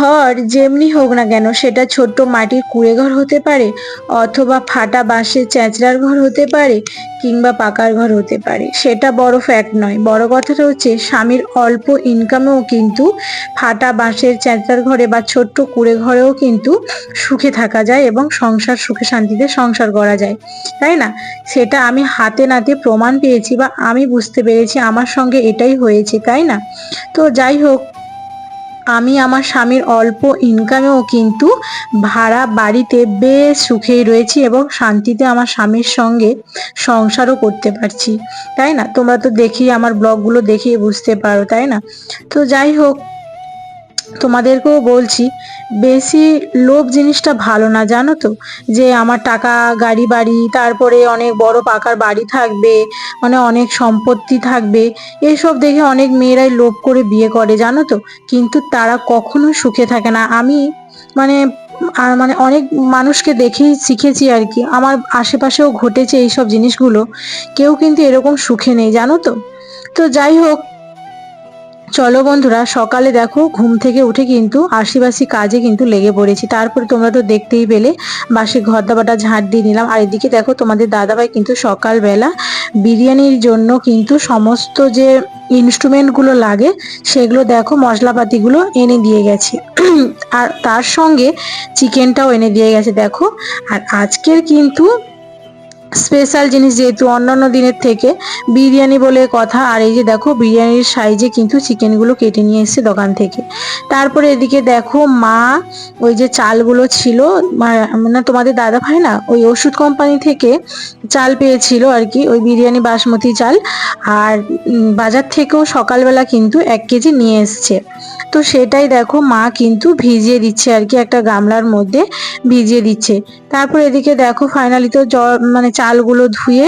ঘর যেমনি হোক না কেন, সেটা ছোট্ট মাটির কুড়ে ঘর হতে পারে, অথবা ফাটা বাঁশের চ্যাঁচড়ার ঘর হতে পারে, কিংবা পাকার ঘর হতে পারে। সেটা বড় ফ্যাক্ট নয়। বড় কথাটা হচ্ছে, স্বামীর অল্প ইনকামেও কিন্তু ফাটা বাঁশের চ্যাঁচড়ার ঘরে বা ছোট্ট কুড়ে ঘরেও কিন্তু সুখে থাকা যায় এবং সংসার সুখে শান্তিতে সংসার করা যায়। তাই না? সেটা আমি হাতে নাতে প্রমাণ পেয়েছি বা আমি বুঝতে পেরেছি, আমার সঙ্গে এটাই হয়েছে, তাই না? তো যাই হোক আমি আমার স্বামীর অল্প ইনকামেও কিন্তু ভাড়া বাড়িতে বেশ সুখেই রয়েছি এবং শান্তিতে আমার স্বামীর সঙ্গে সংসারও করতে পারছি। তাই না? তোমরা তো দেখি আমার ব্লগগুলো দেখেই বুঝতে পারো, তাই না? তো যাই হোক তোমাদেরকেও বলছি, বেশি লোভ জিনিসটা ভালো না, জানো তো? যে আমার টাকা, গাড়ি, বাড়ি, তারপরে অনেক বড় পাকার বাড়ি থাকবে মানে অনেক সম্পত্তি থাকবে, এসব দেখে অনেক মেয়েরাই লোভ করে বিয়ে করে, জানো তো? কিন্তু তারা কখনো সুখে থাকে না। আমি মানে আর মানে অনেক মানুষকে দেখেই শিখেছি আর কি। আমার আশেপাশেও ঘটেছে এইসব জিনিসগুলো। কেউ কিন্তু এরকম সুখে নেই, জানো তো? তো যাই হোক চলো বন্ধুরা, সকালে দেখো, ঘুম থেকে উঠে কিন্তু আশিবাসি কাজে কিন্তু লেগে পড়েছি। তারপরে তোমরা তো দেখতেই পেলে, বাসি ঘর দাবাটা ঝাঁট দিয়ে নিলাম। আর এদিকে দেখো, তোমাদের দাদাভাই কিন্তু সকালবেলা বিরিয়ানির জন্য কিন্তু সমস্ত যে ইনস্ট্রুমেন্টগুলো লাগে, সেগুলো দেখো, মশলাপাতিগুলো এনে দিয়ে গেছে। আর তার সঙ্গে চিকেনটাও এনে দিয়ে গেছে, দেখো। আর আজকের কিন্তু স্পেশাল জিনিস যেহেতু অন্যান্য দিনের থেকে বিরিয়ানি বলে কথা, আর এই যে দেখো বিরিয়ানির সাইজে কিন্তু চিকেনগুলো কেটে নিয়ে এসছে দোকান থেকে। তারপরে এদিকে দেখো মা ওই যে চালগুলো ছিল মানে তোমাদের দাদা ভাই না, ওই ওষুধ কোম্পানি থেকে চাল পেয়েছিল আর কি, ওই বিরিয়ানি বাসমতি চাল। আর বাজার থেকেও সকালবেলা কিন্তু এক কেজি নিয়ে এসছে। তো সেটাই দেখো মা কিন্তু ভিজিয়ে দিচ্ছে আর কি, একটা গামলার মধ্যে ভিজিয়ে দিচ্ছে। তারপর এদিকে দেখো ফাইনালি তো জল মানে চালগুলো ধুয়ে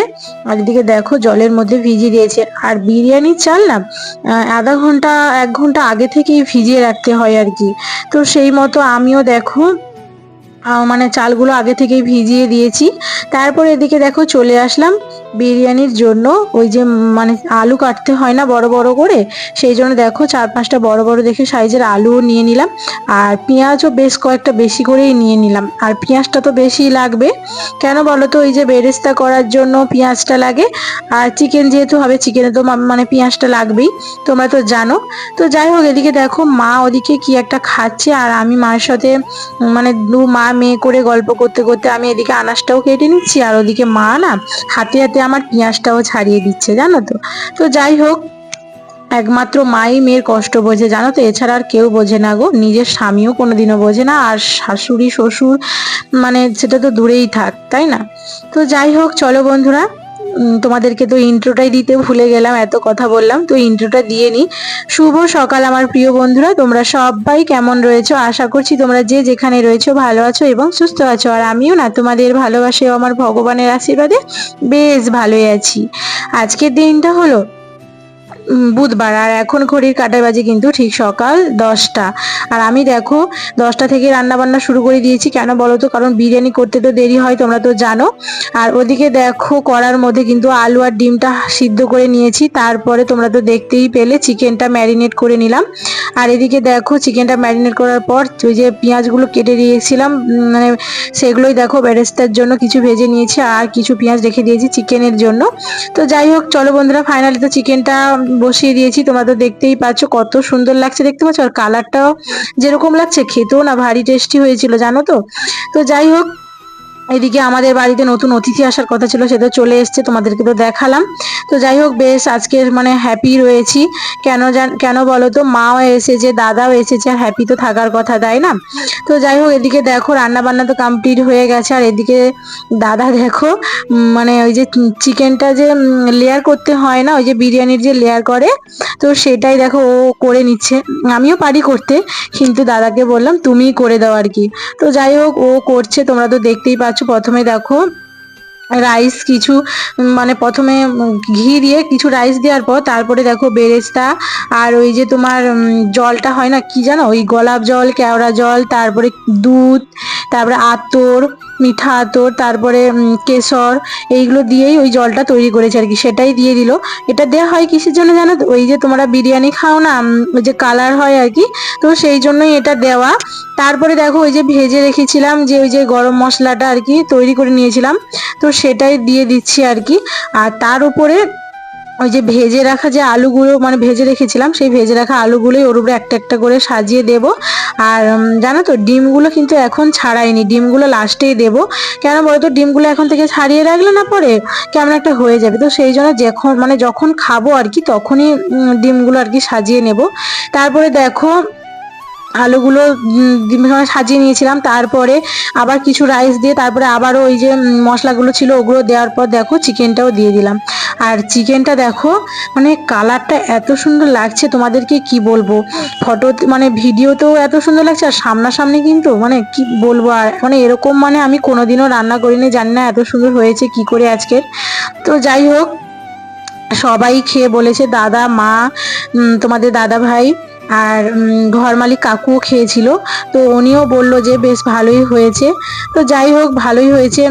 এদিকে দেখো জলের মধ্যে ভিজিয়ে দিয়েছে। আর বিরিয়ানির চাল না আধা ঘণ্টা, এক ঘণ্টা আগে থেকেই ভিজিয়ে রাখতে হয় আর কি। তো সেই মতো আমিও দেখো মানে চালগুলো আগে থেকেই ভিজিয়ে দিয়েছি। তারপর এদিকে দেখো চলে আসলাম বিরিয়ানির জন্য। ওই যে মানে আলু কাটতে হয় না বড় বড় করে, সেই জন্য দেখো চার পাঁচটা বড় বড় দেখে সাইজের আলুও নিয়ে নিলাম। আর পেঁয়াজও বেশ কয়েকটা বেশি করেই নিয়ে নিলাম। আর পেঁয়াজটা তো বেশি লাগবে। কেন বলো তো, ওই যে বেরেস্তা করার জন্য পেঁয়াজটা লাগে। আর চিকেন যেহেতু হবে, চিকেনে তো মানে পেঁয়াজটা লাগবেই, তোমরা তো জানো। তো যাই হোক, এদিকে দেখো মা ওদিকে কি একটা খাচ্ছে, আর আমি মায়ের সাথে মানে দু মা মেয়ে করে গল্প করতে করতে আমি এদিকে আনাজটাও কেটে নিচ্ছি, আর ওদিকে মা না হাতে হাতে আমার পেঁয়াজটাও ছাড়িয়ে দিচ্ছে, জানো তো। তো যাই হোক, একমাত্র মাই মেয়ের কষ্ট বোঝে, জানো তো? এছাড়া আর কেউ বোঝে না গো। নিজের স্বামীও কোনোদিনও বোঝে না, আর শাশুড়ি, শ্বশুর মানে সেটা তো দূরেই থাক, তাই না? তো যাই হোক, চলো বন্ধুরা তোমাদেরকে তো ইন্ট্রোটাই দিতে ভুলে গেলাম, এত কথা বললাম, তো ইন্ট্রোটা দিয়ে নি। শুভ সকাল আমার প্রিয় বন্ধুরা, তোমরা সবাই কেমন রয়েছো? আশা করছি তোমরা যে যেখানে রয়েছো ভালো আছো এবং সুস্থ আছো। আর আমিও না, তোমাদের ভালোবাসে আমার ভগবানের আশীর্বাদে বেশ ভালোই আছি। আজকের দিনটা হলো বুধবার, আর এখন ঘড়ির কাটায় বাজে কিন্তু ঠিক সকাল দশটা। আর আমি দেখো, দশটা থেকে রান্না বান্না শুরু করে দিয়েছি, কেন বলো তো? কারণ বিরিয়ানি করতে তো দেরি হয়, তোমরা তো জানো। আর ওদিকে দেখো করার মধ্যে কিন্তু আলু আর ডিমটা সিদ্ধ করে নিয়েছি, তারপরে তোমরা তো দেখতেই পেলে, চিকেনটা ম্যারিনেট করে নিলাম। আর এদিকে দেখো, চিকেনটা ম্যারিনেট করার পর ওই যে পেঁয়াজগুলো কেটে দিয়েছিলাম মানে সেগুলোই দেখো ব্যারেস্তার জন্য কিছু ভেজে নিয়েছি, আর কিছু পেঁয়াজ রেখে দিয়েছি চিকেনের জন্য। তো যাই হোক, চলো বন্ধুরা ফাইনালি তো চিকেনটা বসিয়ে দিয়েছি তোমাদের দেখতেই পাচ্ছ কত সুন্দর লাগছে, দেখতে পাচ্ছ? আর কালারটাও যেরকম লাগছে, খেতেও না ভারী টেস্টি হয়েছিল, জানো তো? তো যাই হোক এদিকে আমাদের বাড়িতে নতুন অতিথি আসার কথা ছিল সেটা চলে এসছে, তোমাদেরকে তো দেখালাম। তো যাই হোক, বেশ আজকে মানে হ্যাপি রয়েছি। কেন জান, কেন বলো তো, মাও এসেছে, দাদাও এসেছে, আর হ্যাপি তো থাকার কথা, তাই না? তো যাই হোক, এদিকে দেখো রান্না বান্না তো কমপ্লিট হয়ে গেছে, আর এদিকে দাদা দেখো মানে ওই যে চিকেনটা যে লেয়ার করতে হয় না, ওই যে বিরিয়ানির যে লেয়ার করে, তো সেটাই দেখো ও করে নিচ্ছে। আমিও পারি করতে, কিন্তু দাদাকে বললাম, তুমিই করে দাও আর কি। তো যাই হোক, ও করছে, তোমরা তো দেখতেই পাচ্ছ। প্রথমে দেখো রাইস কিছু মানে প্রথমে ঘি দিয়ে কিছু রাইস দেওয়ার পর তারপরে দেখো বেরেস্তা আর ওই যে তোমার জলটা হয় না কি জানো? ওই গোলাপ জল, কেওড়া জল, তারপরে দুধ, তারপরে আতর মিঠা আতর, তারপরে কেশর, এইগুলো দিয়েই ওই জলটা তৈরি করেছে আর কি, সেটাই দিয়ে দিল। এটা দেওয়া হয় কিসের জন্য জানো? ওই যে তোমরা বিরিয়ানি খাও না ওই যে কালার হয় আর কি, তো সেই জন্যই এটা দেওয়া। তারপরে দেখো ওই যে ভেজে রেখেছিলাম যে ওই যে গরম মশলাটা আর কি তৈরি করে নিয়েছিলাম, তো সেটাই দিয়ে দিচ্ছি আর কি। আর তার উপরে ওই যে ভেজে রাখা যে আলুগুলো মানে ভেজে রেখেছিলাম, সেই ভেজে রাখা আলুগুলোই ওর উপরে একটা একটা করে সাজিয়ে দেব। আর জানো তো ডিমগুলো কিন্তু এখন ছাড়াইনি ডিমগুলো লাস্টেই দেবো। কেন বলতো? ডিমগুলো এখন থেকে ছাড়িয়ে রাখলে না পরে কেমন একটা হয়ে যাবে। তো সেই জন্য যখন মানে যখন খাব আর কি, তখনই ডিমগুলো আর কি সাজিয়ে নেব। তারপরে দেখো আলুগুলো সঙ্গে সাজিয়ে নিয়েছিলাম। তারপরে আবার কিছু রাইস দিয়ে তারপরে আবারও ওই যে মশলাগুলো ছিল ওগুলো দেওয়ার পর দেখো চিকেনটাও দিয়ে দিলাম। আর চিকেনটা দেখো মানে কালারটা এত সুন্দর লাগছে, তোমাদেরকে কি বলব? ফটো মানে ভিডিওতেও এত সুন্দর লাগছে, আর সামনাসামনি কিন্তু মানে কি বলব আর মানে এরকম মানে আমি কোনোদিনও রান্না করিনি, জানি না এত সুন্দর হয়েছে কি করে আজকের। তো যাই হোক, সবাই খেয়ে বলেছে, দাদা, মা তোমাদের দাদা ভাই আর ঘর মালিক কাকুও খেয়েছিল। তো উনিও বলল যে, বেশ ভালোই হয়েছে। তো যাই হোক, ভালোই হয়েছে।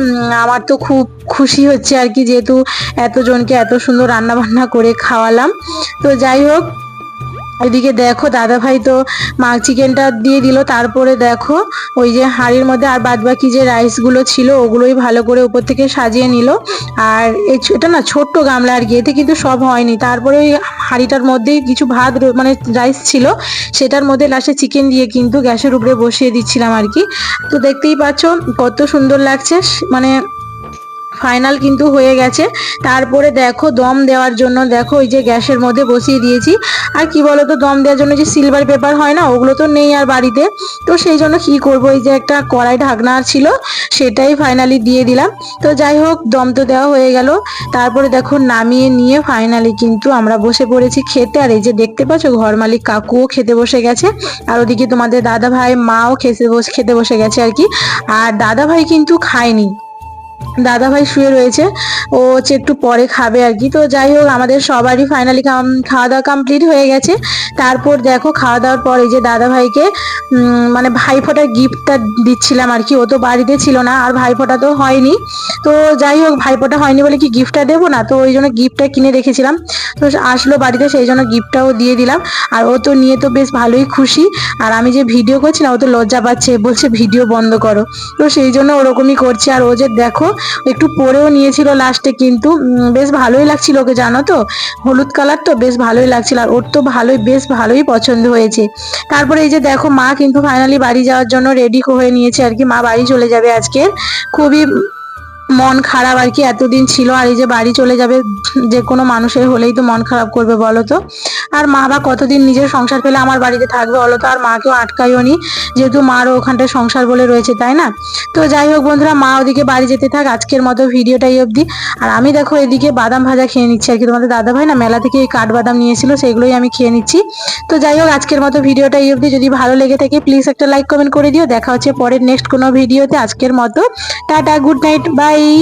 আমার তো খুব খুশি হচ্ছে আর কি, যেহেতু এতজনকে এত সুন্দর রান্না বান্না করে খাওয়ালাম। তো যাই হোক এদিকে দেখো দাদা ভাই তো মা চিকেনটা দিয়ে দিল, তারপরে দেখো, ওই যে হাঁড়ির মধ্যে আর বাদ বাকি যে রাইসগুলো ছিল, ওগুলোই ভালো করে উপর থেকে সাজিয়ে নিল। আর এটা না ছোট্ট গামলা আর কি, এতে কিন্তু সব হয়নি। তারপরে ওই হাঁড়িটার মধ্যেই কিছু ভাত মানে রাইস ছিল, সেটার মধ্যে লাস্টে চিকেন দিয়ে কিন্তু গ্যাসের উপরে বসিয়ে দিচ্ছিলাম আর কি। তো দেখতেই পাচ্ছ, কত সুন্দর লাগছে মানে ফাইনাল কিন্তু হয়ে গেছে। তারপরে দেখো দম দেওয়ার জন্য দেখো ওই যে গ্যাসের মধ্যে বসিয়ে দিয়েছি। আর কি বলতো, দম দেওয়ার জন্য যে সিলভার পেপার হয় না, ওগুলো তো নেই আর বাড়িতে। তো সেই জন্য কি করব, এই যে একটা কড়াই ঢাকনা ছিল, সেটাই ফাইনালি দিয়ে দিলাম। তো যাই হোক, দম তো দেওয়া হয়ে গেল। তারপরে দেখো নামিয়ে নিয়ে ফাইনালি কিন্তু আমরা বসে পড়েছি খেতে। আর এই যে দেখতে পাচ্ছ, ঘর মালিক কাকুও খেতে বসে গেছে। আর ওদিকে তোমাদের দাদা ভাই মাও খেতে বসে খেতে বসে গেছে আর কি। আর দাদা ভাই কিন্তু খায়নি। দাদা ভাই শুয়ে রয়েছে। ও হচ্ছে একটু পরে খাবে আর কি। তো যাই হোক আমাদের সবারই ফাইনালি খাওয়া দাওয়া কমপ্লিট হয়ে গেছে। তারপর দেখো খাওয়া দাওয়ার পর এই যে দাদা ভাইকে উম, মানে ভাইফোঁটার গিফটটা দিচ্ছিলাম আর কি। ও তো বাড়িতে ছিল না আর ভাইফোঁটা তো হয়নি। তো যাই হোক ভাইফোঁটা হয়নি বলে কি গিফটটা দেবো না? তো ওই জন্য গিফটটা কিনে রেখেছিলাম। তো আসলো বাড়িতে সেই জন্য গিফটটাও দিয়ে দিলাম। আর ও তো নিয়ে তো বেশ ভালোই খুশি। আর আমি যে ভিডিও করছি না ও তো লজ্জা পাচ্ছে। বলছে ভিডিও বন্ধ করো। তো সেই জন্য ওরকমই করছে। আর ও যে দেখো একটু পরেও নিয়েছিল লাস্টে কিন্তু বেশ ভালোই লাগছিল ওকে, জানো তো? হলুদ কালার তো বেশ ভালোই লাগছিল, আর ওর তো ভালোই, বেশ ভালোই পছন্দ হয়েছে। তারপরে এই যে দেখো, মা কিন্তু ফাইনালি বাড়ি যাওয়ার জন্য রেডি হয়ে নিয়েছে আর কি, মা বাড়ি চলে যাবে আজকে। খুবই মন খারাপ আর কি এতদিন ছিল আর এই যে বাড়ি চলে যাবে যে কোনো মানুষের হলেই তো মন খারাপ করবে, বলো তো? আর মা বা কতদিন নিজের সংসার পেলে আমার বাড়িতে থাকবে বলো তো? আর মাকেও আটকাইও নি, যেহেতু মারও ওখানটায় সংসার বলে রয়েছে, তাই না? তো যাই হোক বন্ধুরা, মা ওদিকে বাড়ি যেতে থাক, আজকের মতো ভিডিওটাই অবধি। আর আমি দেখো এদিকে বাদাম ভাজা খেয়ে নিচ্ছি আর কি। তোমাদের দাদা ভাই না মেলা থেকে এই কাঠবাদাম নিয়েছিল, সেগুলোই আমি খেয়ে নিচ্ছি। তো যাই হোক, আজকের মতো ভিডিওটা এই অবধি। যদি ভালো লেগে থাকে প্লিজ একটা লাইক কমেন্ট করে দিও। দেখা হচ্ছে পরের নেক্সট কোনো ভিডিওতে। আজকের মতো, টাটা গুড নাইট বাই